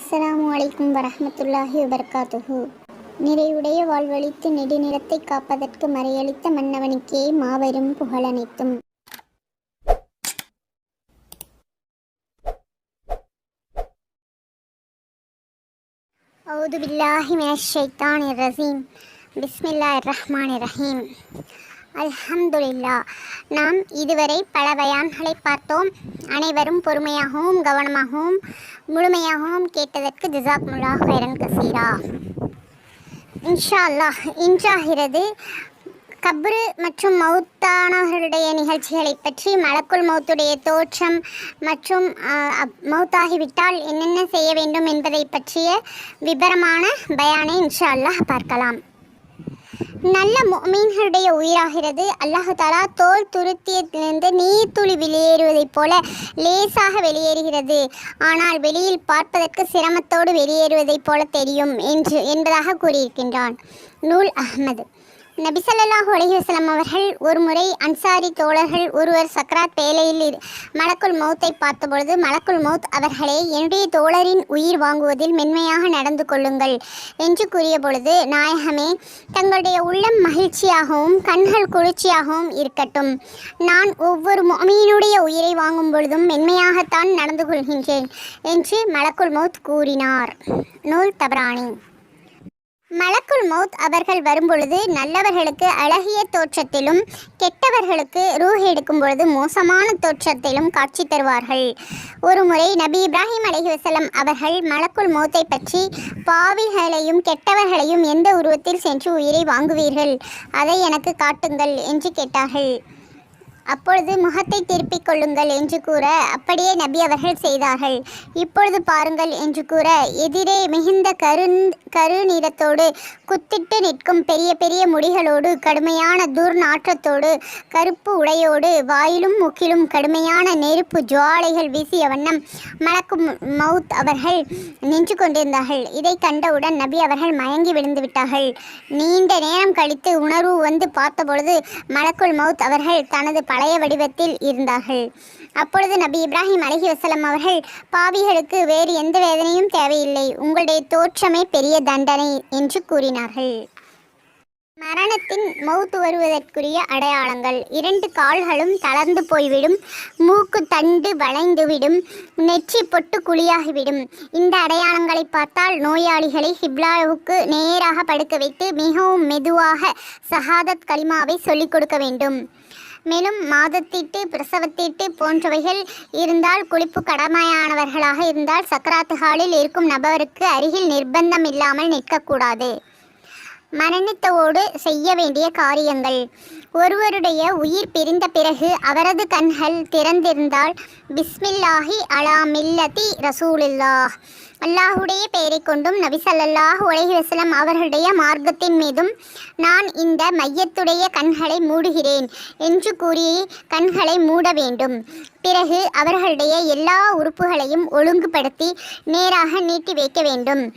அஸ்ஸலாமு அலைக்கும் வரஹ்மத்துல்லாஹி வபரகாத்துஹு. நிறைவுடைய வாழ்வழித்து நெடுநிறத்தை காப்பதற்கு மறையளித்த மன்னவனுக்கே மாபெரும் புகழனைத்தும் அவுது பில்லாஹி மினஷ் பிஸ்மில்லாஹிர் ரஹ்மான் ரஹீம். அல்ஹம்துலில்லா. நாம் இதுவரை பல பயான்களை பார்த்தோம். அனைவரும் பொறுமையாகவும் கவனமாகவும் முழுமையாகவும் கேட்டதற்கு ஜிசாக்முல்லா ஹைரன் கசீரா. இன்ஷா அல்லாஹ் இன்றாகிறது கப்ரு மற்றும் மௌத்தானவர்களுடைய நிகழ்ச்சிகளை பற்றி மலக்குள் மௌத்துடைய தோற்றம் மற்றும் அப்- மௌத்தாகிவிட்டால் என்னென்ன செய்ய வேண்டும் என்பதை பற்றிய விபரமான பயானை இன்ஷா அல்லாஹ் பார்க்கலாம். நல்ல மீன்களுடைய உயிராகிறது. அல்லாஹு தாலா தோல் துருத்தியத்திலிருந்து நீர்த்துளி வெளியேறுவதைப் போல லேசாக வெளியேறுகிறது. ஆனால் வெளியில் பார்ப்பதற்கு சிரமத்தோடு வெளியேறுவதைப் போல தெரியும் என்று என்பதாக கூறியிருக்கின்றான் நூல் அஹ்மது. நபிசல்லாஹு அலைஹி அவர்கள் ஒரு முறை அன்சாரி தோழர்கள் ஒருவர் சக்ராத் வேலையில் மலக்குள் மலக்குல் மௌத்தை பார்த்தபொழுது மலக்குல் மௌத் அவர்களே என்னுடைய தோழரின் உயிர் வாங்குவதில் மென்மையாக நடந்து கொள்ளுங்கள் என்று கூறிய பொழுது நாயகமே தங்களுடைய உள்ளம் மகிழ்ச்சியாகவும் கண்கள் குளிர்ச்சியாகவும் இருக்கட்டும். நான் ஒவ்வொரு மொமியினுடைய உயிரை வாங்கும் பொழுதும் மென்மையாகத்தான் நடந்து கொள்கின்றேன் என்று மலக்குல் மௌத் கூறினார். நூல் தபராணி மலக்குள் மௌத் அவர்கள் வரும்பொழுது நல்லவர்களுக்கு அழகிய தோற்றத்திலும் கெட்டவர்களுக்கு ரூஹ் எடுக்கும் பொழுது மோசமான தோற்றத்திலும் காட்சி தருவார்கள். ஒரு முறை நபி இப்ராஹிம் அலிஹசலம் அவர்கள் மலக்குள் மௌத்தை பற்றி பாவிகளையும் கெட்டவர்களையும் எந்த உருவத்தில் சென்று உயிரை வாங்குவீர்கள்? அதை எனக்கு காட்டுங்கள் என்று கேட்டார்கள். அப்பொழுது முகத்தை திருப்பிக் கொள்ளுங்கள் என்று கூற அப்படியே நபி அவர்கள் செய்தார்கள். இப்பொழுது பாருங்கள் என்று கூற எதிரே மிகுந்த கரு கருநிறத்தோடு குத்திட்டு நிற்கும் பெரிய பெரிய முடிகளோடு கடுமையான துர்நாற்றத்தோடு கருப்பு உடையோடு வாயிலும் முக்கிலும் கடுமையான நெருப்பு ஜுவாலைகள் வீசிய வண்ணம் மலக்கும் மவுத் அவர்கள் நின்று கொண்டிருந்தார்கள். இதை கண்டவுடன் நபி அவர்கள் மயங்கி விழுந்து விட்டார்கள். நீண்ட நேரம் கழித்து உணர்வு வந்து பார்த்தபொழுது மலக்குள் மவுத் அவர்கள் தனது பழைய வடிவத்தில் இருந்தார்கள். அப்பொழுது நபி இப்ராஹிம் அலஹி வசலம் அவர்கள் பாவிகளுக்கு வேறு எந்த வேதனையும் தேவையில்லை. உங்களுடைய தோற்றமே பெரிய தண்டனை என்று கூறினார்கள். மரணத்தின் மௌத்து வருவதற்குரிய அடையாளங்கள். இரண்டு கால்களும் தளர்ந்து போய்விடும். மூக்கு தண்டு வளைந்துவிடும். நெற்றி பொட்டு குழியாகிவிடும். இந்த அடையாளங்களை பார்த்தால் நோயாளிகளை ஹிப்லாவுக்கு நேராக படுக்க வைத்து மிகவும் மெதுவாக சஹாதத் கலிமாவை சொல்லிக் கொடுக்க வேண்டும். மேலும் மாதத்தீட்டு பிரசவத்தீட்டு போன்றவைகள் இருந்தால் குளிப்பு கடமையானவர்களாக இருந்தால் சக்கராத்து ஹாலில் இருக்கும் நபருக்கு அருகில் நிர்பந்தம் இல்லாமல் நிற்கக்கூடாது. மனநித்தவோடு செய்ய வேண்டிய காரியங்கள். ஒருவருடைய உயிர் பிரிந்த பிறகு அவரது கண்கள் திறந்திருந்தால் பிஸ்மில்லாஹி அலா மில்லதி ரசூலுல்லாஹ். அல்லாஹுடைய பெயரைக் கொண்டும் நபிசல்லாஹு அலைஹி வஸல்லம் அவர்களுடைய மார்க்கத்தின் மீதும் நான் இந்த மையத்துடைய கண்களை மூடுகிறேன் என்று கூறி கண்களை மூட வேண்டும். பிறகு அவர்களுடைய எல்லா உறுப்புகளையும் ஒழுங்குபடுத்தி நேராக நீட்டி வைக்க வேண்டும்.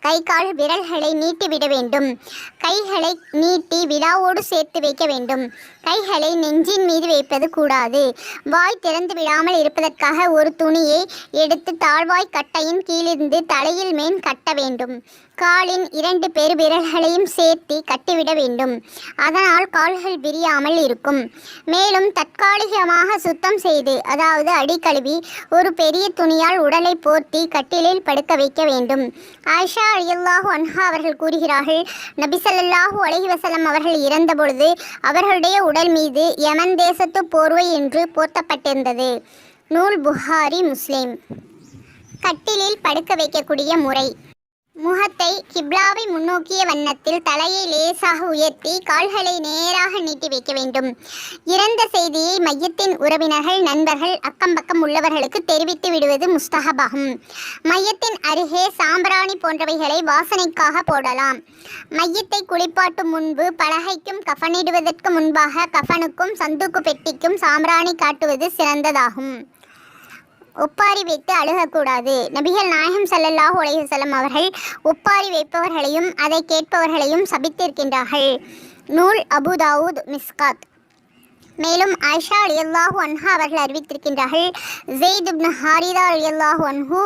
கை கால் விரல்களை நீட்டிவிட வேண்டும். கைகளை நீட்டி விழாவோடு சேர்த்து வைக்க வேண்டும். கைகளை நெஞ்சின் மீது வைப்பது கூடாது. வாய் திறந்து விடாமல் இருப்பதற்காக ஒரு துணியை எடுத்து தாழ்வாய் கட்டையின் கீழிருந்து தலையில் மேல் கட்ட வேண்டும். காலின் இரண்டு பெரு விரல்களையும் சேர்த்து கட்டிவிட வேண்டும். அதனால் கால்கள் விரியாமல் இருக்கும். மேலும் தற்காலிகமாக சுத்தம் செய்து அதாவது அடிக்கழுவி ஒரு பெரிய துணியால் உடலை போர்த்தி கட்டிலில் படுக்க வைக்க வேண்டும். ஆயிஷா அலியல்லாஹு அன்ஹா அவர்கள் கூறுகிறார்கள் நபிசல்லாஹூ அலஹி வசலம் அவர்கள் இறந்தபொழுது அவர்களுடைய உடல் மீது யமன் தேசத்து போர்வை என்று போர்த்தப்பட்டிருந்தது நூல் புகாரி முஸ்லிம். கட்டிலில் படுக்க வைக்கக்கூடிய முறை. முகத்தை கிப்லாவை முன்னோக்கிய வண்ணத்தில் தலையை லேசாக உயர்த்தி கால்களை நேராக நீட்டி வைக்க வேண்டும். இறந்த செய்தியை மையத்தின் உறவினர்கள் நண்பர்கள் அக்கம் பக்கம் உள்ளவர்களுக்கு தெரிவித்து விடுவது முஸ்தகபாகும் மையத்தின் அருகே சாம்பிராணி போன்றவைகளை வாசனைக்காக போடலாம். மையத்தை குளிப்பாட்டும் முன்பு பலகைக்கும் கஃனிடுவதற்கு முன்பாக கஃனுக்கும் சந்துக்கு பெட்டிக்கும் சாம்பிராணி காட்டுவது சிறந்ததாகும். ஒப்பாரி வைத்து அழுகக்கூடாது. நபிகள் நாயகம் சல்லல்லாஹ் உலகம் அவர்கள் ஒப்பாரி வைப்பவர்களையும் அதை கேட்பவர்களையும் சபித்திருக்கின்றார்கள். நூல் அபுதாவூத் மிஸ்காத். மேலும் ஆயிஷா அலியல்லாஹு அன்ஹா அவர்கள் அறிவித்திருக்கின்றார்கள் ஜெயித் இப்னு ஹாரிதா அலியல்லாஹு அன்ஹு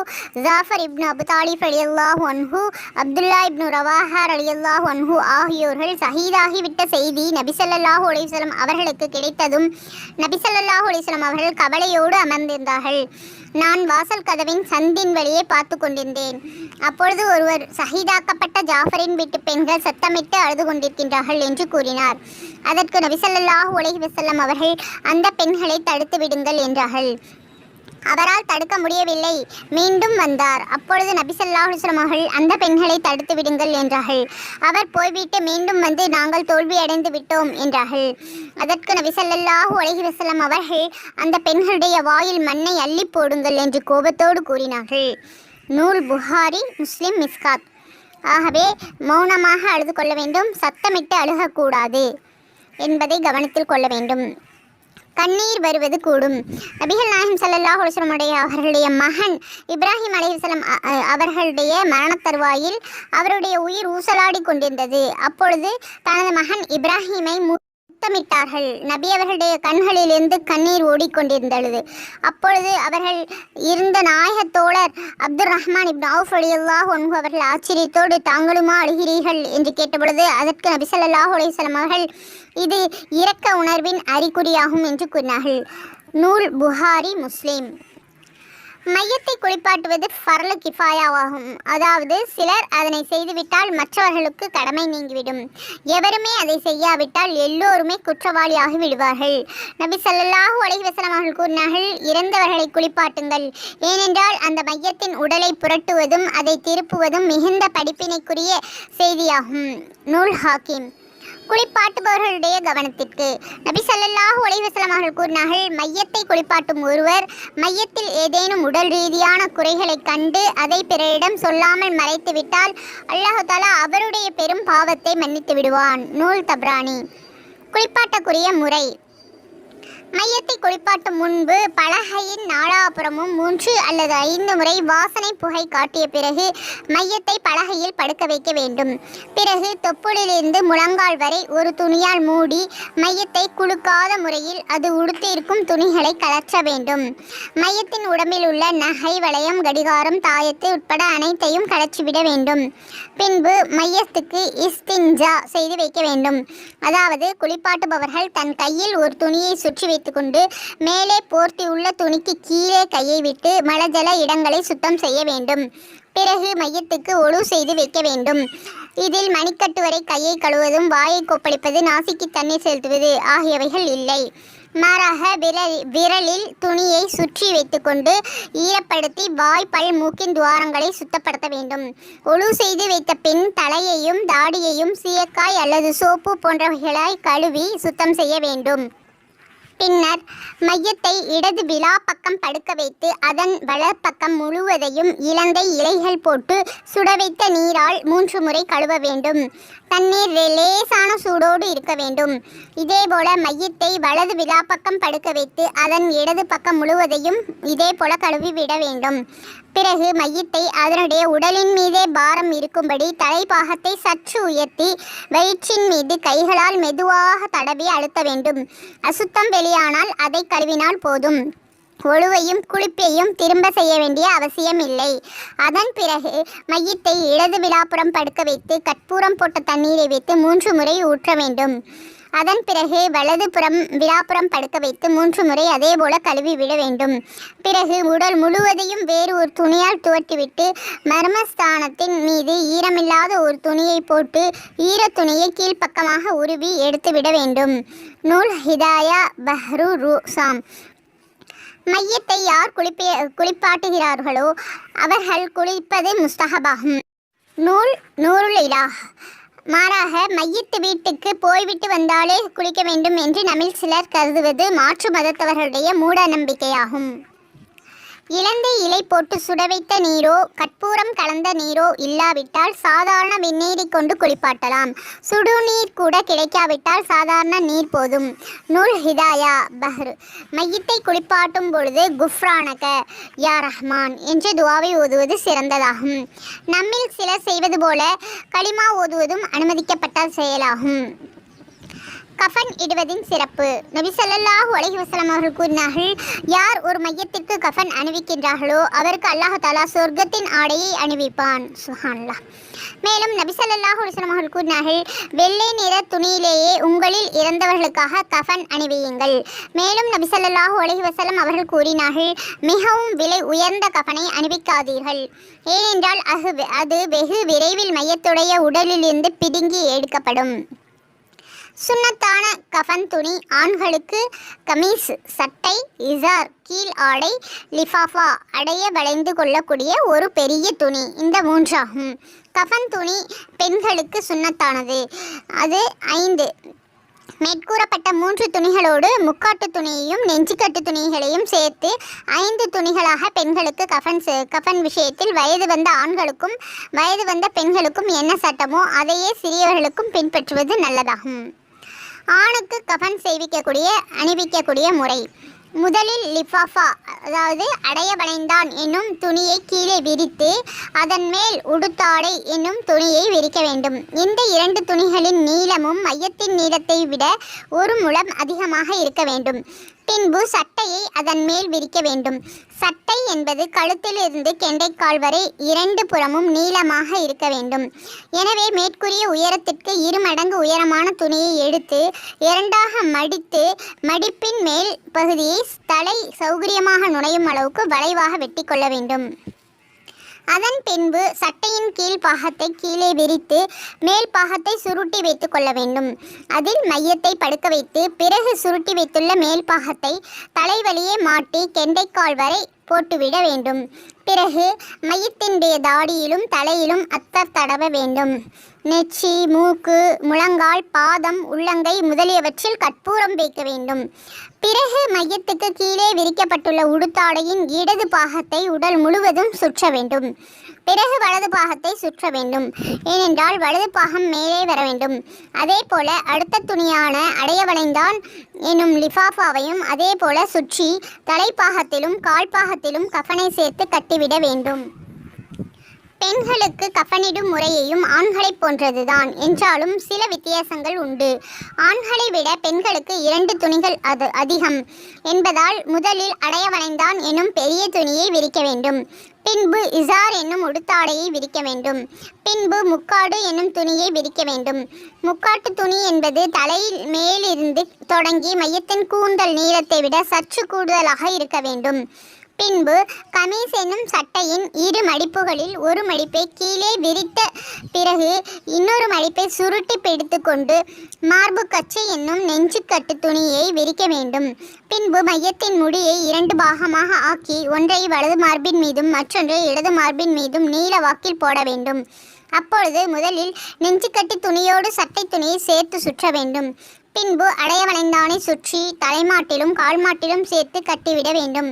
ஜாஃபர் இப்னு அபு தாலிஃப் அலியல்லாஹு அன்ஹு அப்துல்லா இப்னு ரவாஹார் அலியல்லாஹு அன்ஹு ஆகியோர்கள் சஹீதாகிவிட்ட செய்தி நபிசல்லாஹு அலிஸ்லம் அவர்களுக்கு கிடைத்ததும் நபிசல்லாஹு அலிஸ்லம் அவர்கள் கவலையோடு அமர்ந்திருந்தார்கள். நான் வாசல் கதவின் சந்தின் வழியே பார்த்து கொண்டிருந்தேன். அப்பொழுது ஒருவர் சஹீதாக்கப்பட்ட ஜாஃபரின் வீட்டு பெண்கள் சத்தமிட்டு அழுது கொண்டிருக்கின்றார்கள் என்று கூறினார். அதற்கு நபிசல்லாஹ் உலகி வசல்லம் அவர்கள் அந்த பெண்களை தடுத்து விடுங்கள் என்றார்கள். அவரால் தடுக்க முடியவில்லை. மீண்டும் வந்தார். அப்பொழுது நபிசல்லாஹு அவர்கள் அந்த பெண்களை தடுத்து விடுங்கள் என்றார்கள். அவர் போய்விட்டு மீண்டும் வந்து நாங்கள் தோல்வி அடைந்து விட்டோம் என்றார்கள். அதற்கு நபிசல்லாஹு அலைஹி வசலம் அவர்கள் அந்த பெண்களுடைய வாயில் மண்ணை அள்ளி போடுங்கள் என்று கோபத்தோடு கூறினார்கள். நூல் புகாரி முஸ்லிம் மிஸ்காத். ஆகவே மௌனமாக அழுது கொள்ள வேண்டும். சத்தமிட்டு அழுகக்கூடாது என்பதை கவனத்தில் கொள்ள வேண்டும். கண்ணீர் வருவது கூடும். நபிகள் நாயகம் சல்லல்லாஹ் அலுவலமுடைய அவர்களுடைய மகன் இப்ராஹிம் அலைஹிஸ்ஸலாம் அ- அவர்களுடைய மரணத் தருவாயில் அவருடைய உயிர் ஊசலாடி கொண்டிருந்தது. அப்பொழுது தனது மகன் இப்ராஹிமை முத்தமிட்டார்கள். நபி அவர்களுடைய கண்களிலிருந்து கண்ணீர் ஓடிக்கொண்டிருந்தது அப்பொழுது அவர்கள் இருந்த நாயகத்தோழர் அப்துல் ரஹ்மான் இப்னு அவுஃப் அலியுல்லாஹ் அன்ஹு அவர்கள் ஆச்சரியத்தோடு தாங்களுமா அழுகிறீர்கள்? என்று கேட்டபொழுது அதற்கு நபி சல்லாஹ் அலைஹி அவர்கள் இது இரக்க உணர்வின் அறிகுறியாகும் என்று கூறினார்கள். நூல் புகாரி முஸ்லீம். மையத்தை குளிப்பாட்டுவது ஃபர்லு கிஃபாயாவாகும். அதாவது சிலர் அதனை செய்துவிட்டால் மற்றவர்களுக்கு கடமை நீங்கிவிடும். எவருமே அதை செய்யாவிட்டால் எல்லோருமே குற்றவாளியாகி விடுவார்கள். நபி ஸல்லல்லாஹு அலைவசனம் அவர்கள் கூறினார்கள் இறந்தவர்களை குளிப்பாட்டுங்கள். ஏனென்றால் அந்த மையத்தின் உடலை புரட்டுவதும் அதை திருப்புவதும் மிகுந்த படிப்பினைக்குரிய செய்தியாகும். நூல் ஹாக்கிம். குளிப்பாட்டுபவர்களுடைய கவனத்திற்கு. நபி சல்லாஹ் உலைவசலம் அவர்கள் கூறினார்கள் மையத்தை குளிப்பாட்டும் ஒருவர் மையத்தில் ஏதேனும் உடல் ரீதியான குறைகளை கண்டு அதை பிறரிடம் சொல்லாமல் மறைத்துவிட்டால் அல்லாஹாலா அல்லாஹு அவருடைய பெரும் பாவத்தை மன்னித்து விடுவான். நூல் தப்ரானி. குளிப்பாட்டக்குரிய முறை. மையத்தை குளிப்பாட்டும் முன்பு பலகையின் நாலாபுறமும் மூன்று அல்லது ஐந்து முறை வாசனை புகை காட்டிய பிறகு மையத்தை பலகையில் படுக்க வைக்க வேண்டும். பிறகு தொப்புளிலிருந்து முழங்கால் வரை ஒரு துணியால் மூடி மையத்தை குலுக்காத முறையில் அது உடுத்தியிருக்கும் துணிகளை கலற்ற வேண்டும். மையத்தின் உடம்பில் உள்ள நகை வளையம் கடிகாரம் தாயத்தை உட்பட அனைத்தையும் கலற்றிவிட வேண்டும். பின்பு மையத்துக்கு இஸ்தின்ஜா செய்து வைக்க வேண்டும். அதாவது குளிப்பாட்டுபவர்கள் தன் கையில் ஒரு துணியை சுற்றி வைத்துக்கொண்டு மேலே போர்த்தி உள்ள துணிக்கு கீழே கையை விட்டு மலஜல இடங்களை சுத்தம் செய்ய வேண்டும். பிறகு மையத்துக்கு ஒழு செய்து வைக்க வேண்டும். இதில் மணிக்கட்டு வரை கையை கழுவதும் வாயை கொப்பளிப்பது நாசிக்கு தண்ணீர் செலுத்துவது ஆகியவைகள் இல்லை. மாறாக விரல் விரலில் துணியை சுற்றி வைத்துக்கொண்டு ஈரப்படுத்தி வாய் பல் மூக்கின் துவாரங்களை சுத்தப்படுத்த வேண்டும். ஒழு செய்து வைத்த பின் தலையையும் தாடியையும் சீயக்காய் அல்லது சோப்பு போன்றவைகளாய் கழுவி சுத்தம் செய்ய வேண்டும். பின்னர் மையத்தை இடது விழா பக்கம் படுக்க வைத்து அதன் வளர்ப்பக்கம் முழுவதையும் இலந்தை இலைகள் போட்டு சுட வைத்த நீரால் மூன்று முறை கழுவ வேண்டும். தண்ணீர் லேசான சூடோடு இருக்க வேண்டும். இதேபோல மையத்தை வலது விதாப்பக்கம் படுக்க வைத்து அதன் இடது பக்கம் முழுவதையும் இதேபோல கழுவி விட வேண்டும். பிறகு மையத்தை அதனுடைய உடலின் மீதே பாரம் இருக்கும்படி தலைப்பாகத்தை சற்று உயர்த்தி வயிற்றின் மீது கைகளால் மெதுவாக தடவி அழுத்த வேண்டும். அசுத்தம் வெளியானால் அதை கழுவினால் போதும். ஒழுவையும் குளிப்பையும் திரும்ப செய்ய வேண்டிய அவசியம் இல்லை அதன் பிறகு மையத்தை இடது விழாப்புறம் படுக்க வைத்து கற்பூரம் போட்ட தண்ணீரை வைத்து மூன்று முறை ஊற்ற வேண்டும். அதன் பிறகு வலது புறம் விழாப்புறம் படுக்க வைத்து மூன்று முறை அதே போல கழுவி விட வேண்டும். பிறகு உடல் முழுவதையும் வேறு ஒரு துணியால் துவட்டிவிட்டு மர்மஸ்தானத்தின் மீது ஈரமில்லாத ஒரு துணியை போட்டு ஈர துணியை கீழ்ப்பக்கமாக உருவி எடுத்து விட வேண்டும். நூல் ஹிதாயா பஹ்ரு ரூசாம் மையத்தை யார் குளிப்பே குளிப்பாட்டுகிறார்களோ அவர்கள் குளிப்பது முஸ்தகபாகும் நூல் நூறுல் இலாஹ் மாறாக மையத்து வீட்டுக்கு போய்விட்டு வந்தாலே குளிக்க வேண்டும் என்று நம்மில் சிலர் கருதுவது மாற்று மதத்தவர்களுடைய மூட நம்பிக்கையாகும். இலந்தை இலை போட்டு சுட வைத்த நீரோ கற்பூரம் கலந்த நீரோ இல்லாவிட்டால் சாதாரண வெந்நீரை கொண்டு குளிப்பாட்டலாம். சுடுநீர் கூட கிடைக்காவிட்டால் சாதாரண நீர் போதும். நூல் ஹிதாயா பஹ்ரு. மையத்தை குளிப்பாட்டும் பொழுது குஃப்ரானக யா ரஹ்மான் என்ற துவாவை ஓதுவது சிறந்ததாகும். நம்மில் சிலர் செய்வது போல களிமா ஓதுவதும் அனுமதிக்கப்பட்ட செயலாகும். கஃன் இடுவதின் சிறப்பு. நபி சல்லாஹ் உலகி வசலம் அவர்கள் கூறினார்கள் யார் ஒரு மையத்திற்கு கஃன் அணிவிக்கின்றார்களோ அவருக்கு அல்லாஹ் தாலா சொர்க்கத்தின் ஆடையை அணிவிப்பான். சுஹான்லா மேலும் நபி சல்லாஹ் அலைஹி அவர்கள் கூறினார்கள் வெள்ளை நிற துணியிலேயே உங்களில் இறந்தவர்களுக்காக கஃன் அணிவியுங்கள். மேலும் நபி சல்லாஹ் உலகி வசலம் அவர்கள் கூறினார்கள் மிகவும் விலை உயர்ந்த கஃனை அணிவிக்காதீர்கள். ஏனென்றால் அது அது வெகு விரைவில் மையத்துடைய உடலிலிருந்து பிடுங்கி எடுக்கப்படும். சுண்ணத்தான கஃன் துணி ஆண்களுக்கு கமீஸ் சட்டை இசார் கீழ் ஆடை லிஃபாஃபா அடைய வளைந்து கொள்ளக்கூடிய ஒரு பெரிய துணி. இந்த மூன்றாகும். கஃன் துணி பெண்களுக்கு சுன்னத்தானது அது ஐந்து. மேற்கூறப்பட்ட மூன்று துணிகளோடு முக்காட்டு துணியையும் நெஞ்சுக்கட்டு துணிகளையும் சேர்த்து ஐந்து துணிகளாக பெண்களுக்கு கஃன் கஃபன் கஃன் விஷயத்தில் வயது வந்த ஆண்களுக்கும் வயது வந்த பெண்களுக்கும் என்ன சட்டமோ அதையே சிறியவர்களுக்கும் பின்பற்றுவது நல்லதாகும். ஆணுக்கு கஃபன் செய்விக்கக்கூடிய அணிவிக்கக்கூடிய முறை. முதலில் லிஃபாஃபா அதாவது அடையபடைந்தான் என்னும் துணியை கீழே விரித்து அதன் மேல் உடுத்தாடை என்னும் துணியை விரிக்க வேண்டும். இந்த இரண்டு துணிகளின் நீளமும் மையத்தின் நீளத்தை விட ஒரு முழம் அதிகமாக இருக்க வேண்டும். பின்பு சட்டையை அதன் மேல் விரிக்க வேண்டும். சட்டை என்பது கழுத்திலிருந்து கெண்டைக்கால் வரை இரண்டு புறமும் நீளமாக இருக்க வேண்டும். எனவே மேற்கூறிய உயரத்திற்கு இரு மடங்கு உயரமான துணியை எடுத்து இரண்டாக மடித்து மடிப்பின் மேல் பகுதியை தலை சௌகரியமாக நுழையும் அளவுக்கு வளைவாக வெட்டி கொள்ள வேண்டும். அதன் பின்பு சட்டையின் கீழ் பாகத்தை கீழே விரித்து மேல் பாகத்தை சுருட்டி வைத்துக் கொள்ள வேண்டும். அதில் மையத்தை படுக்க வைத்து பிறகு சுருட்டி வைத்துள்ள மேல் பாகத்தை தலைவலியே மாட்டி கெண்டைக்கால் வரை போட்டுவிட வேண்டும். பிறகு மையத்தினுடைய தாடியிலும் தலையிலும் அத்தர் தடவ வேண்டும். நெச்சி மூக்கு முழங்கால் பாதம் உள்ளங்கை முதலியவற்றில் கற்பூரம் வைக்க வேண்டும். பிறகு மையத்துக்கு கீழே விரிக்கப்பட்டுள்ள உடுத்தாடையின் இடது பாகத்தை உடல் முழுவதும் சுற்ற வேண்டும். பிறகு வலது பாகத்தை சுற்ற வேண்டும். ஏனென்றால் வலது பாகம் மேலே வர வேண்டும். அதே போல அடுத்த துணியான அடையவளைந்தான் எனும் லிஃபாஃபாவையும் அதே போல சுற்றி தலைப்பாகத்திலும் கால்பாகத்திலும் கஃனை சேர்த்து கட்டிவிட வேண்டும். பெண்களுக்கு கஃனிடும் முறையையும் ஆண்களைப் போன்றதுதான். என்றாலும் சில வித்தியாசங்கள் உண்டு. ஆண்களை விட பெண்களுக்கு இரண்டு துணிகள் அது அதிகம். என்பதால் முதலில் அடையவளைந்தான் எனும் பெரிய துணியை விரிக்க வேண்டும். பின்பு இசார் என்னும் உடுத்தாடையை விரிக்க வேண்டும். பின்பு முக்காடு என்னும் துணியை விரிக்க வேண்டும். முக்காட்டு துணி என்பது தலையில் மேலிருந்து தொடங்கி மையத்தின் கூந்தல் நீளத்தை விட சற்று கூடுதலாக இருக்க வேண்டும். பின்பு கமீஸ் என்னும் சட்டையின் இரு மடிப்புகளில் ஒரு மடிப்பை கீழே விரித்த பிறகு இன்னொரு மடிப்பை சுருட்டி பிடித்துக்கொண்டு மார்பு கச்சை என்னும் நெஞ்சுக்கட்டு துணியை விரிக்க வேண்டும். பின்பு மையத்தின் முடியை இரண்டு பாகமாக ஆக்கி ஒன்றை வலது மார்பின் மீதும் மற்றொன்றை இடது மார்பின் மீதும் நீல வாக்கில் போட வேண்டும். அப்பொழுது முதலில் நெஞ்சுக்கட்டி துணியோடு சட்டை துணியை சேர்த்து சுற்ற வேண்டும். பின்பு அடையவளைந்தானை சுற்றி தலைமாட்டிலும் கால்மாட்டிலும் சேர்த்து கட்டிவிட வேண்டும்.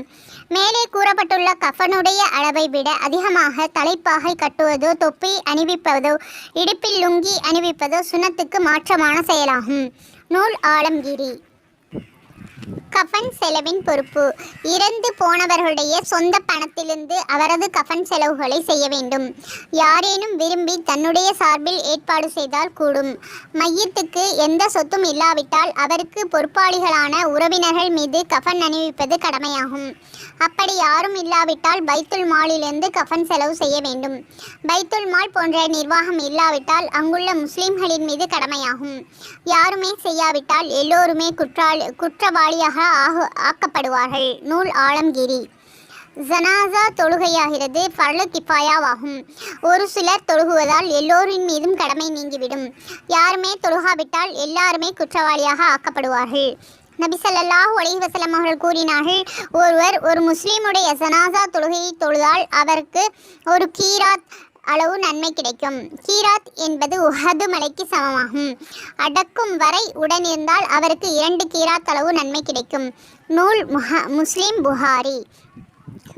மேலே கூறப்பட்டுள்ள கஃனுடைய அளவை விட அதிகமாக தலைப்பாகை கட்டுவதோ தொப்பி அணிவிப்பதோ இடுப்பில் லுங்கி அணிவிப்பதோ சுனத்துக்கு மாற்றமான செயலாகும். நூல் ஆலம்கிரி கஃன் செலவின் பொறுப்பு. இறந்து போனவர்களுடைய சொந்த பணத்திலிருந்து அவரது கஃன் செலவுகளை செய்ய வேண்டும். யாரேனும் விரும்பி தன்னுடைய சார்பில் ஏற்பாடு செய்தால் கூடும். மையத்துக்கு எந்த சொத்தும் இல்லாவிட்டால் அவருக்கு பொறுப்பாளிகளான உறவினர்கள் மீது கஃன் அணிவிப்பது கடமையாகும். அப்படி யாரும் இல்லாவிட்டால் பைத்துல் மாலிலிருந்து கஃன் செலவு செய்ய வேண்டும். பைத்துல் மால் போன்ற நிர்வாகம் இல்லாவிட்டால் அங்குள்ள முஸ்லிம்களின் மீது கடமையாகும். யாருமே செய்யாவிட்டால் எல்லோருமே குற்றால் குற்றவாளியாக ஆக ஆக்கப்படுவார்கள். நூல் ஆலம்கிரி ஜனாசா தொழுகையாகிறது ஃபர்லு கிஃபாயாவாகும். ஒரு சிலர் தொழுகுவதால் எல்லோரின் மீதும் கடமை நீங்கிவிடும். யாருமே தொழுகாவிட்டால் எல்லாருமே குற்றவாளியாக ஆக்கப்படுவார்கள். நபி ஸல்லல்லாஹு அலைஹி அவர்கள் கூறினார்கள் ஒருவர் ஒரு முஸ்லீமுடைய ஜனாசா தொழுகையை தொழுதால் அவருக்கு ஒரு கீராத் அளவு நன்மை கிடைக்கும். கீராத் என்பது உஹது மலைக்கு சமமாகும். அடக்கும் வரை உடனிருந்தால் அவருக்கு இரண்டு கீராத் அளவு நன்மை கிடைக்கும். நூல் முஹ முஸ்லீம் புகாரி.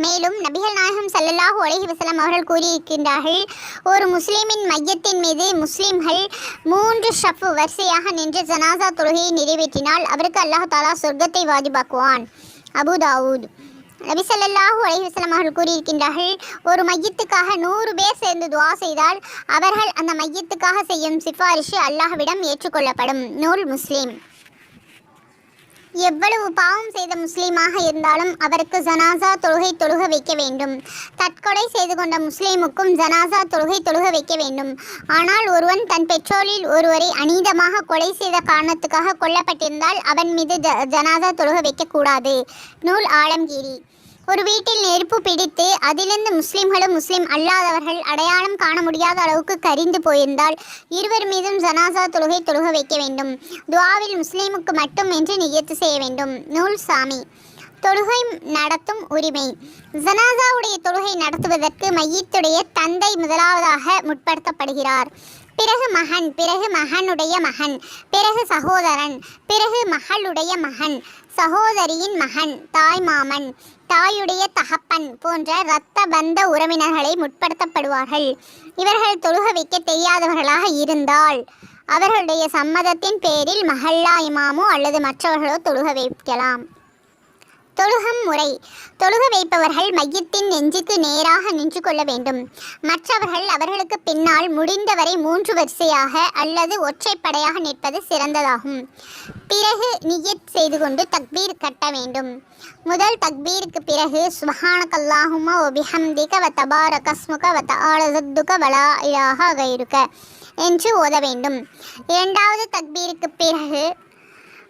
மேலும் நபிகள் நாயகம் சல்லல்லாஹு அலைஹி வசலம் அவர்கள் கூறியிருக்கின்றார்கள் ஒரு முஸ்லீமின் மையத்தின் மீது முஸ்லீம்கள் மூன்று ஷஃப் வரிசையாக நின்று ஜனாசா தொழுகையை நிறைவேற்றினால் அவருக்கு அல்லாஹ் தாலா சொர்க்கத்தை வாஜிபாக்குவான். அபு தாவூத். நபி ஸல்லல்லாஹு அலைஹி அவர்கள் கூறியிருக்கின்றார்கள் ஒரு மையத்துக்காக நூறு பேர் சேர்ந்து துவா செய்தால் அவர்கள் அந்த மையத்துக்காக செய்யும் சிபாரிஷு அல்லாஹ்விடம் ஏற்றுக்கொள்ளப்படும். நூல் முஸ்லீம். எவ்வளவு பாவம் செய்த முஸ்லீமாக இருந்தாலும் அவருக்கு ஜனாசா தொழுகை தொழுக வைக்க வேண்டும். தற்கொலை செய்து கொண்ட முஸ்லீமுக்கும் ஜனாசா தொழுகை தொழுக வைக்க வேண்டும். ஆனால் ஒருவன் தன் பெற்றோரில் ஒருவரை அநீதமாக கொலை செய்த காரணத்துக்காக கொல்லப்பட்டிருந்தால் அவன் மீது ஜ ஜனாசா தொழுக வைக்கக்கூடாது நூல் ஆலம்கீரி ஒரு வீட்டில் நெருப்பு பிடித்து அதிலிருந்து முஸ்லிம்களும் முஸ்லிம் அல்லாதவர்கள் அடையாளம் காண முடியாத அளவுக்கு கரிந்து போயிருந்தால் இருவர் மீதும் ஜனாசா தொழுகை தொழுக வைக்க வேண்டும். துவாவில் முஸ்லீமுக்கு மட்டும் என்று நியத்து செய்ய வேண்டும். நூல் சாமி. தொழுகை நடத்தும் உரிமை. ஜனாசாவுடைய தொழுகை நடத்துவதற்கு மையத்துடைய தந்தை முதலாவதாக முற்படுத்தப்படுகிறார். பிறகு மகன் பிறகு மகனுடைய மகன் பிறகு சகோதரன் பிறகு மகளுடைய மகன் சகோதரியின் மகன் தாய் மாமன் தாயுடைய தகப்பன் போன்ற இரத்த பந்த உறவினர்களை முற்படுத்தப்படுவார்கள். இவர்கள் தொழுக வைக்க தெரியாதவர்களாக இருந்தால் அவர்களுடைய சம்மதத்தின் பேரில் மஹல்லா இமாமோ அல்லது மற்றவர்களோ தொழுக வைக்கலாம். தொழுகம் முறை. தொழுக வைப்பவர்கள் மையத்தின் நெஞ்சுக்கு நேராக நின்று கொள்ள வேண்டும். மற்றவர்கள் அவர்களுக்கு பின்னால் முடிந்தவரை மூன்று வரிசையாக அல்லது ஒற்றைப்படையாக நிற்பது சிறந்ததாகும். பிறகு நியத் செய்து கொண்டு தக்பீர் கட்ட வேண்டும். முதல் தக்பீருக்கு பிறகு சுபஹானகல்லாஹும ஒபிஹம்திக வ தபாரகஸ்முக வ தஆலதுக்க வலா இலாஹ கைருக்க என்று ஓத வேண்டும். இரண்டாவது தக்பீருக்கு பிறகு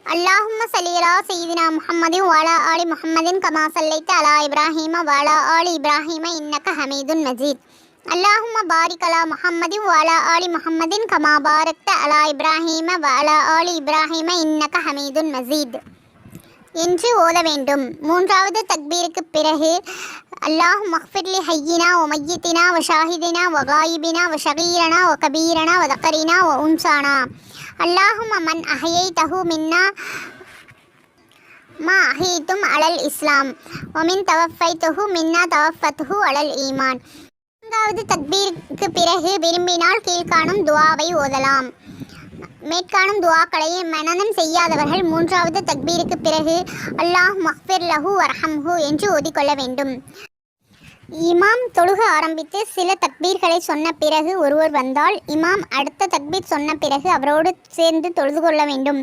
அல்லாஹும் சலீலா செய்தினா முஹம்மதின் வாலா ஆலி முஹம்மதின் கமா சல்லைத்த அலா இப்ராஹிம வாலா ஆலி இப்ராஹிம இன்னக்க ஹமீதுன் மஜீத் அல்லாஹும் பாரிகலா முஹம்மதின் வாலா ஆலி முஹம்மதின் கமா பாரக்த அலா இப்ராஹிம வாலா ஆலி இப்ராஹிம இன்னக்க ஹமீதுன் மஜீத் என்று ஓத வேண்டும் மூன்றாவது தக்பீருக்கு பிறகு அல்லாஹ் மஹ்ஃபிர்லி ஹையினா ஒ மையத்தினா ஒ ஷாஹிதினா ஒ காயிபினா ஒ ஷகீரனா ஒ கபீரனா ஒ தக்கரினா ஒ உன்சானா அல்லாஹும் அமன் அஹையை தஹு மின்னா மா அஹீத்தும் அலல் இஸ்லாம் ஒமின் தவஃபை தொஹு மின்னா தவஃபத்துஹு அலல் ஈமான் நான்காவது தக்பீருக்கு பிறகு விரும்பினால் கீழ்காணும் துவாவை ஓதலாம் மேற்காணும் துவாக்களை மனநம் செய்யாதவர்கள் மூன்றாவது தக்பீருக்கு பிறகு அல்லாஹ் மஹ்பிர் லஹு வரஹம்ஹு என்று ஓதிக்கொள்ள வேண்டும் இமாம் தொழுக ஆரம்பித்து சில தக்பீர்களை சொன்ன பிறகு ஒருவர் வந்தால் இமாம் அடுத்த தக்பீர் சொன்ன பிறகு அவரோடு சேர்ந்து தொழுது கொள்ள வேண்டும்.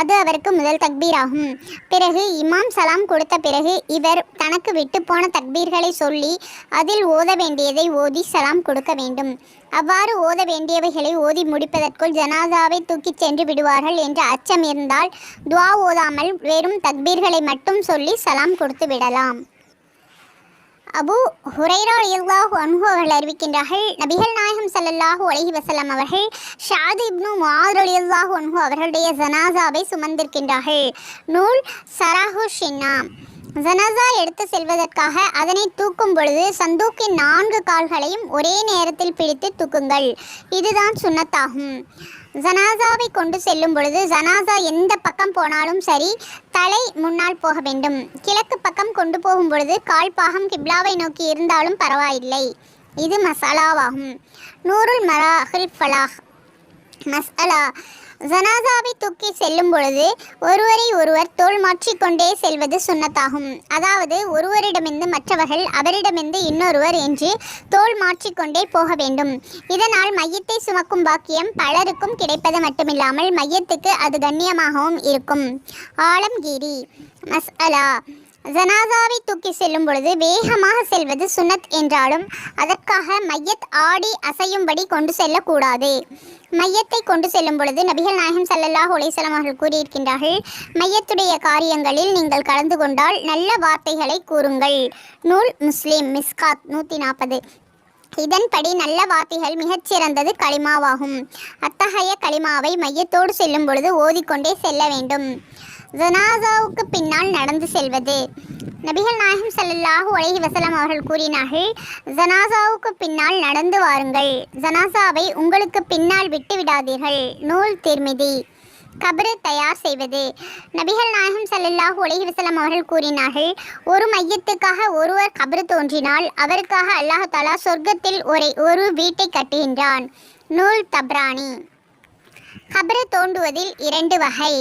அது அவருக்கு முதல் தக்பீர் ஆகும் பிறகு இமாம் சலாம் கொடுத்த பிறகு இவர் தனக்கு விட்டு போன தக்பீர்களை சொல்லி அதில் ஓத வேண்டியதை ஓதி சலாம் கொடுக்க வேண்டும். அவ்வாறு ஓத வேண்டியவைகளை ஓதி முடிப்பதற்குள் ஜனாதாவை தூக்கிச் சென்று விடுவார்கள் என்ற அச்சம் இருந்தால் துவா ஓதாமல் வெறும் தக்பீர்களை மட்டும் சொல்லி சலாம் கொடுத்து விடலாம். அபு ஹுரைரா ரலியல்லாஹு அன்ஹு அவர்கள் அறிவிக்கின்றார்கள் நபிகள் நாயகம் செல்லல்லாஹு அலஹி வஸல்லம் அவர்கள் ஷாது இப்னு முஆத் ரலியல்லாஹு அன்ஹு அவர்களுடைய ஜனாசாவை சுமந்திருக்கின்றார்கள். நூல் சராஹு ஷின்னா ஜனாசா எடுத்து செல்வதற்காக அதனை தூக்கும் பொழுது சந்தூக்கின் நான்கு கால்களையும் ஒரே நேரத்தில் பிடித்து தூக்குங்கள். இதுதான் சுன்னத்தாகும். ஜனாசாவை கொண்டு செல்லும் பொழுது ஜனாசா எந்த பக்கம் போனாலும் சரி தலை முன்னால் போக வேண்டும். கிழக்கு பக்கம் கொண்டு போகும் பொழுது கால் பாகம் கிப்லாவை நோக்கி இருந்தாலும் பரவாயில்லை. இது மசாலாவாகும். நூருல் மராஹில் ஃபலாஹ். மசாலா. ஜனாசாவை தூக்கி செல்லும் பொழுது ஒருவரை ஒருவர் தோல் மாற்றிக்கொண்டே செல்வது சுன்னத்தாகும் அதாவது ஒருவரிடமிருந்து மற்றவர்கள் அவரிடமிருந்து இன்னொருவர் என்று தோல் மாற்றிக்கொண்டே போக வேண்டும். இதனால் மையத்தை சுமக்கும் பாக்கியம் பலருக்கும் கிடைப்பது மட்டுமில்லாமல் மையத்துக்கு அது கண்ணியமாகவும் இருக்கும். ஆலம்கீரி மஸ்அலா ஜனாசாவை தூக்கி செல்லும் பொழுது வேகமாக செல்வது சுன்னத் என்றாலும் அதற்காக மையத் ஆடி அசையும்படி கொண்டு செல்லக்கூடாது. மையத்தை கொண்டு செல்லும் பொழுது நபிகள் நாயகம் சல்லல்லாஹ் ஒலைசலம் அவர்கள் கூறியிருக்கின்றார்கள் மையத்துடைய காரியங்களில் நீங்கள் கலந்து கொண்டால் நல்ல வார்த்தைகளை கூறுங்கள். நூல் முஸ்லிம் மிஸ்காத் நூற்றி நாற்பது இதன்படி நல்ல வார்த்தைகள் மிகச்சிறந்தது களிமாவாகும். அத்தகைய களிமாவை மையத்தோடு செல்லும் பொழுது ஓதிக்கொண்டே செல்ல வேண்டும். ஜனாசாவுக்கு பின்னால் நடந்து செல்வது. நபிகள் நாயகம் செல்லல்லாஹு அலைஹி வஸல்லம் அவர்கள் கூறினார்கள் ஜனாசாவுக்கு பின்னால் நடந்து வாருங்கள். ஜனாசாவை உங்களுக்கு பின்னால் விட்டு விடாதீர்கள். நூல் திருமிதி. கபரு தயார் செய்வது. நபிகள் நாயகம் செல்லல்லாஹு உலகி வசலம் அவர்கள் கூறினார்கள் ஒரு மையத்துக்காக ஒருவர் கபரு தோன்றினால் அவருக்காக அல்லாஹ் சொர்க்கத்தில் ஒரு ஒரு வீட்டை கட்டுகின்றான். நூல் தப்ரானி. கபரு தோண்டுவதில் இரண்டு வகை.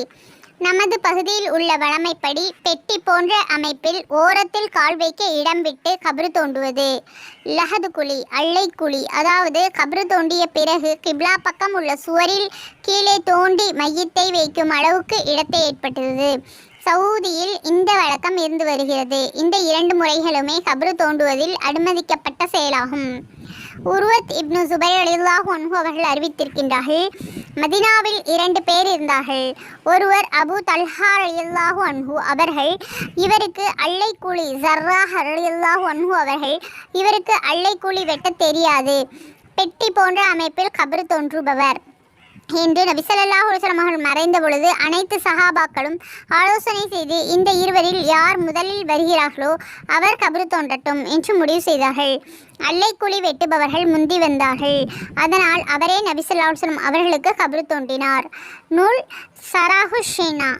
நமது பகுதியில் உள்ள வழமைப்படி பெட்டி போன்ற அமைப்பில் ஓரத்தில் கால் வைக்க இடம் விட்டு கபரு தோண்டுவது. லஹது குழி அள்ளை குழி அதாவது கபரு தோண்டிய பிறகு கிப்லா பக்கம் உள்ள சுவரில் கீழே தோண்டி மையத்தை வைக்கும் அளவுக்கு இடத்தை ஏற்பட்டது சவுதியில் இந்த வழக்கம் இருந்து வருகிறது. இந்த இரண்டு முறைகளுமே கபரு தோண்டுவதில் அனுமதிக்கப்பட்ட செயலாகும். உருவத் இப்னு சுபைர் அலில்லாஹ் அன்ஹு அவர்கள் அறிவித்திருக்கின்றார்கள் மதினாவில் இரண்டு பேர் இருந்தார்கள். ஒருவர் அபு தல்ஹா அலில்லாஹு அன்ஹு அவர்கள் இவருக்கு அல்லைக்கூலி ஜர்ரா ஜர்ராஹ் அலில்லாஹு அன்ஹு அவர்கள் இவருக்கு அல்லைக்கூலி வெட்ட தெரியாது. பெட்டி போன்ற அமைப்பில் கபர் தோன்றுபவர். என்று நபி ஸல்லல்லாஹு அவர்கள் மறைந்த பொழுது அனைத்து சஹாபாக்களும் ஆலோசனை செய்து இந்த இருவரில் யார் முதலில் வருகிறார்களோ அவர் கபரு தோன்றட்டும் என்று முடிவு செய்தார்கள். அல்லைக்குழி வெட்டுபவர்கள் முந்தி வந்தார்கள். அதனால் அவரே நபிசல்லா ஸல்லல்லாஹு அவர்களுக்கு கபரு தோன்றினார். நூல் சராஹு ஷீனா.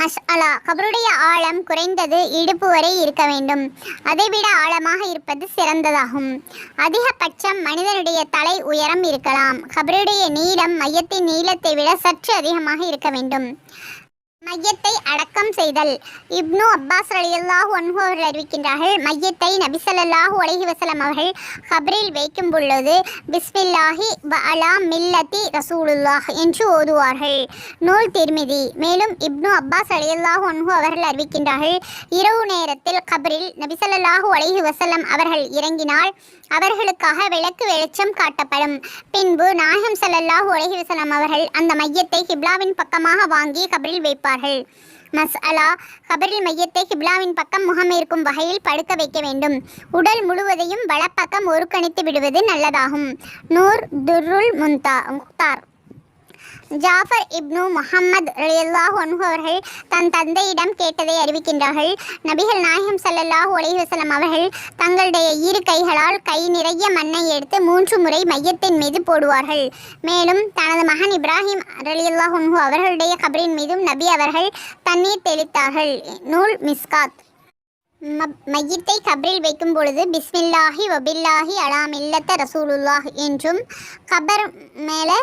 மஸ்அலா கபருடைய ஆழம் குறைந்தது இடுப்பு வரை இருக்க வேண்டும். அதைவிட ஆழமாக இருப்பது சிறந்ததாகும். அதிகபட்சம் மனிதனுடைய தலை உயரம் இருக்கலாம். கபருடைய நீளம் மையத்தின் நீளத்தை விட சற்று அதிகமாக இருக்க வேண்டும். மையத்தை அடக்கம் செய்தல். இப்னு அப்பாஸ் ரலியல்லாஹு அன்ஹு அவர்கள் அறிவிக்கின்றார்கள் மையத்தை நபிசல்லாஹு அலஹி வசலம் அவர்கள் கபரில் வைக்கும் பொழுது பிஸ்மில்லாஹி வ அலா மில்லத்தி ரசூலுல்லாஹ் என்று ஓதுவார்கள். நூல் திருமிதி. மேலும் இப்னு அப்பாஸ் ரலியல்லாஹு அன்ஹு அவர்கள் அறிவிக்கின்றார்கள் இரவு நேரத்தில் கபரில் நபிசல்லாஹு அலஹி வசலம் அவர்கள் இறங்கினால் அவர்களுக்காக விளக்கு வெளிச்சம் காட்டப்படும். பின்பு நாயகம் செல்லல்லாஹ் அலைஹி வஸல்லம் அவர்கள் அந்த மையத்தை ஹிப்லாவின் பக்கமாக வாங்கி கபரில் வைப்பார்கள். மஸ் அலா கபரில் மையத்தை ஹிப்லாவின் பக்கம் முகம் இருக்கும் வகையில் படுக்க வைக்க வேண்டும். உடல் முழுவதையும் வலப்பக்கம் ஒருக்கணித்து விடுவது நல்லதாகும். நூர் துர்ருல் முந்தா முக்தார். ஜாஃபர் இப்னு முஹம்மது ரலியல்லாஹு அன்ஹு அவர்கள் தன் தந்தையிடம் கேட்டதை அறிவிக்கின்றார்கள். நபிகள் நாயகம் சல்லல்லாஹு அலைஹி வஸல்லம் அவர்கள் தங்களுடைய இரு கைகளால் கை நிறைய மண்ணை எடுத்து மூன்று முறை மையத்தின் மீது போடுவார்கள். மேலும் தனது மகன் இப்ராஹிம் ரலியல்லாஹு அன்ஹு அவர்களுடைய கபரின் மீதும் நபி அவர்கள் தண்ணீர் தெளித்தார்கள். நூல் மிஸ்காத். மையத்தை கபரில் வைக்கும் பொழுது பிஸ்மில்லாஹி வபில்லாஹி அலா மில்லத்த ரசூலுல்லாஹ் என்றும் கபர் மேலே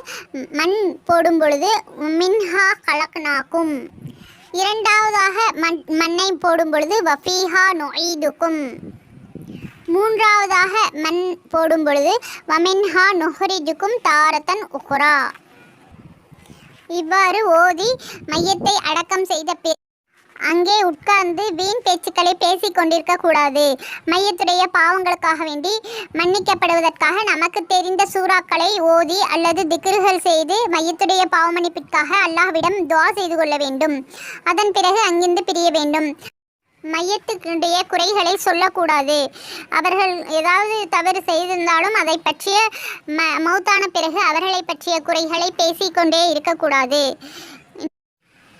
மண் போடும் பொழுது மின்ஹா கலக்னாக்கும். இரண்டாவதாக மண் மண்ணை போடும் பொழுது வஃபீஹா நொய்துக்கும் மூன்றாவதாக மண் போடும் பொழுது வமின்ஹா நொஹரிஜுக்கும் தாரத்தன் உஹ்ரா. இவ்வாறு ஓதி மையத்தை அடக்கம் செய்த பிற அங்கே உட்கார்ந்து வீண் பேச்சுக்களை பேசி கொண்டிருக்க கூடாது. மையத்துடைய பாவங்களுக்காக வேண்டி மன்னிக்கப்படுவதற்காக நமக்கு தெரிந்த சூறாக்களை ஓதி அல்லது திக்ருகள் செய்து மையத்துடைய பாவமன்னிப்பிற்காக அல்லாஹ்விடம் துவா செய்து கொள்ள வேண்டும். அதன் பிறகு அங்கிருந்து பிரிய வேண்டும். மையத்துக்குடைய குறைகளை சொல்லக்கூடாது. அவர்கள் ஏதாவது தவறு செய்திருந்தாலும் அதை பற்றிய ம மௌத்தான பிறகு அவர்களை பற்றிய குறைகளை பேசிக்கொண்டே இருக்கக்கூடாது.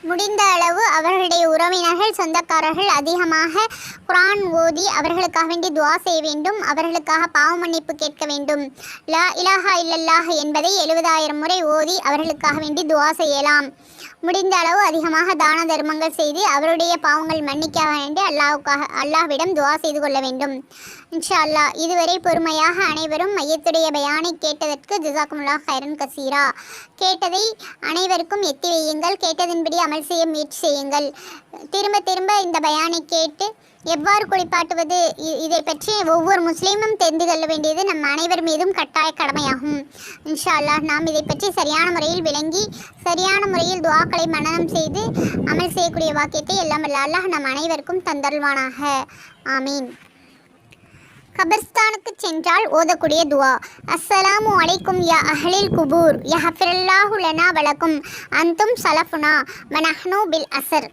முடிந்த அளவு அவர்களுடைய உறவினர்கள் சொந்தக்காரர்கள் அதிகமாக குரான் ஓதி அவர்களுக்காக வேண்டி துவா செய்ய வேண்டும் அவர்களுக்காக பாவ மன்னிப்பு கேட்க வேண்டும். லா இலாஹா இல்லல்லாஹ் என்பதை எழுபதாயிரம் முறை ஓதி அவர்களுக்காக வேண்டி துவா செய்யலாம். முடிந்த அளவு அதிகமாக தான தர்மங்கள் செய்து அவருடைய பாவங்கள் மன்னிக்க வேண்டி அல்லாவுக்காக அல்லாஹ்விடம் துவா செய்து கொள்ள வேண்டும். இன்ஷா அல்லாஹ் இதுவரை பொறுமையாக அனைவரும் மையத்துடைய பயானை கேட்டதற்கு ஜிசாக்குமுல்லா ஹைரன் கசீரா. கேட்டதை அனைவருக்கும் எத்தி வையுங்கள். கேட்டதின்படி அமல் செய்ய முயற்சி செய்யுங்கள். திரும்ப திரும்ப இந்த பயானை கேட்டு எவ்வாறு குளிப்பாட்டுவது? இ- இதை பற்றி ஒவ்வொரு முஸ்லீமும் தெரிந்து கொள்ள வேண்டியது நம் அனைவர் மீதும் கட்டாய கடமையாகும். இன்ஷா அல்லாஹ் நாம் இதை பற்றி சரியான முறையில் விளங்கி சரியான முறையில் துவாக்களை மனநம் செய்து அமல் செய்யக்கூடிய வாக்கியத்தை எல்லாம் அல்லாஹ் நம் அனைவருக்கும் தந்தருள்வானாக. ஆமீன். கபர்ஸ்தானுக்கு சென்றால் ஓதக்கூடிய துவா. அஸ்ஸலாமு அலைக்கும் யா அஹ்லில் குபூர். யஹ்ஃபிரல்லாஹு லனா வலக்கும். அந்தும் சலஃபுனா. மனஹ்னு பில் அசர்.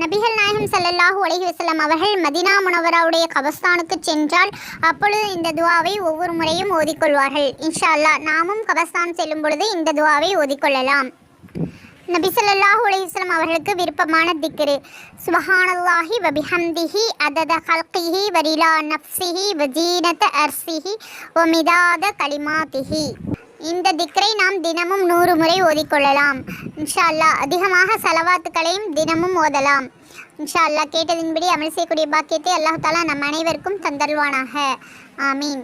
நபிகள் நாயகம் சல்லல்லாஹு அலைஹி வசலம் அவர்கள் மதினா முனவராவுடைய கபஸ்தானுக்கு சென்றால் அப்பொழுது இந்த துவாவை ஒவ்வொரு முறையும் ஓதிக்கொள்வார்கள். இன்ஷா அல்லா நாமும் கபஸ்தான் செல்லும் பொழுது இந்த துவாவை ஓதிக்கொள்ளலாம். நபி சொல்லாஹு அலைஹி அவர்களுக்கு விருப்பமான திக்ரு. சுபஹானல்லாஹி வபிஹந்திஹி அதத ஹல்கிஹி வரிலா நப்சிஹி வஜீனத அர்சிஹி ஒமிதாத மிதாத இந்த திக்ரை நாம் தினமும் நூறு முறை ஓதிக்கொள்ளலாம். இன்ஷா அல்லாஹ் அதிகமாக செலவாத்துக்களையும் தினமும் ஓதலாம். இன்ஷா அல்லாஹ் கேட்டதின்படி அமல் செய்யக்கூடிய பாக்கியத்தை அல்லாஹ் தாலா நம் அனைவருக்கும் தந்தல்வானாக ஆமீன்.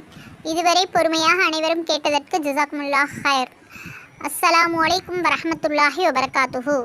இதுவரை பொறுமையாக அனைவரும் கேட்டதற்கு ஜிசாக்முல்லா ஹயர் அஸ்ஸலாமு அலைக்கும் வரமத்துல்லாஹி வபரகாத்துஹு.